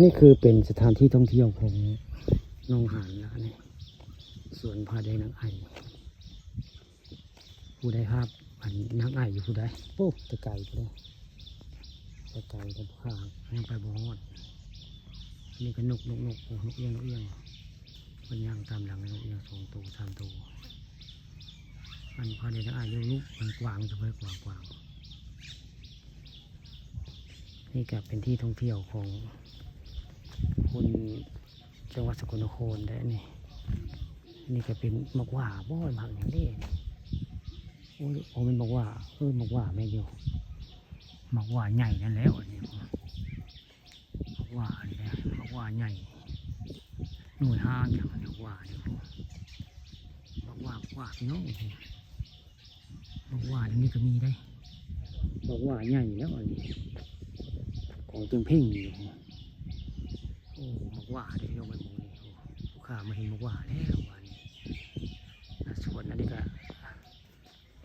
นี่คือเป็นสถานที่ท่องเที่ยวของหนองหานนะนี่สวนพาแดงนางไอผู้ใดครับอันนางไออยู่ผู้ใดโอ้ตะไก่ผู้ใดตะไก่ตะข้างยังไปบ่ฮอดอันนี่ก็นกนกนกโอ้นกเอี้ยงนกเอี้ยงมันย่างตามหลังนกเอี้ยงสองตัวสามตัวมันพาแดงนางไอเลี้ยงลูกมันกวางจะไปกวางกวางนี่ก็เป็นที่ท่องเที่ยวของ คนจังหวัดสกลนครได้นี่นี่ก็เป็นมักว่าบ่อยมากอย่างนี้โอ้ยโอ้มันบอกว่าเออมักว่าแม่เดียวมักว่าใหญ่นั่นแล้วอันนี้มักว่านี่นะมักว่าใหญ่หน่วยห้างอย่างนี้ว่านี่มักว่ามกว่าพี่น้องมักว่าอันนี้ก็มีได้มักว่าใหญ่แล้วอันนี้ของตึงเพ่งอยู่ อ้บอกว่าเดี๋ยวลงไปหมูนี่โอ้ลูกค้ามาเห็นบอกว่าแล้ววันนี้อะส่วนอันนี้ก็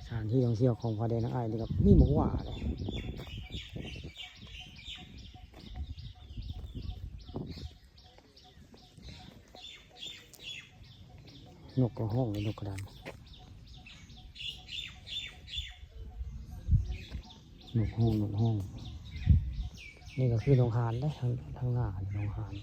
สถานที่ท่องเที่ยวของพาแดนนักไอ้นี่ครับมีบอกว่าเลยนกกระห้องเลยนกกระดานนกห้องนกห้อง นี่ก็คือหนองหานได้ทางทางหน้าหนองหาน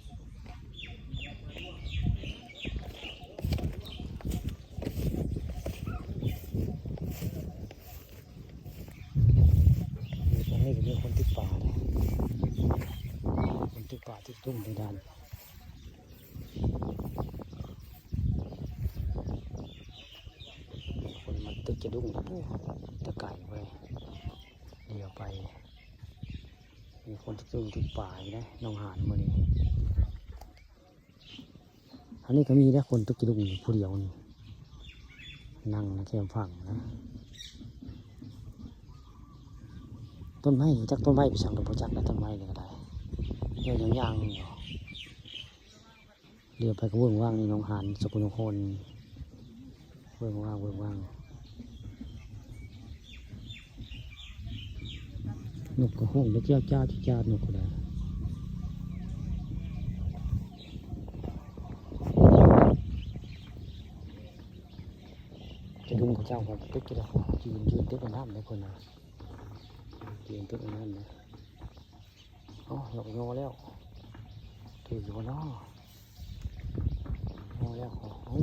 ตรงนี้ก็มีคนติดป่าเลยคนติดป่าติดตุ้งในด้านคนมันติดจะดุ้งตะไก่ไปเดี๋ยวไป มีคนที่ตึงที่ป่ายนะน้องหานมาเนี่ยอันนี้ก็มีนะคนตุกกิลุงผู้เดียวนี่นั่งนะแคมฝั่งนะ ต้นไม้จักต้นไม้ไปสั่งดอกประจักษ์นะต้นไม้นี่ก็ได้เดี๋ยวยังย่างยู่เรียวไปก็เบิ่งว่างนี่น้องหานสกุลนครเบิ่งว่างเบิ่งว่าง นกกระห้องแล้วเจ้าจ้าที่จ้านกก็ได้จะดุงเขาเจ้าของตึกจะได้ยืนยืนตึกอันนั้นเลยคนนะยืนตึกอันนั้นนะอ๋อหลอกงอแล้วถืออยู่บนนองอแล้วโอ้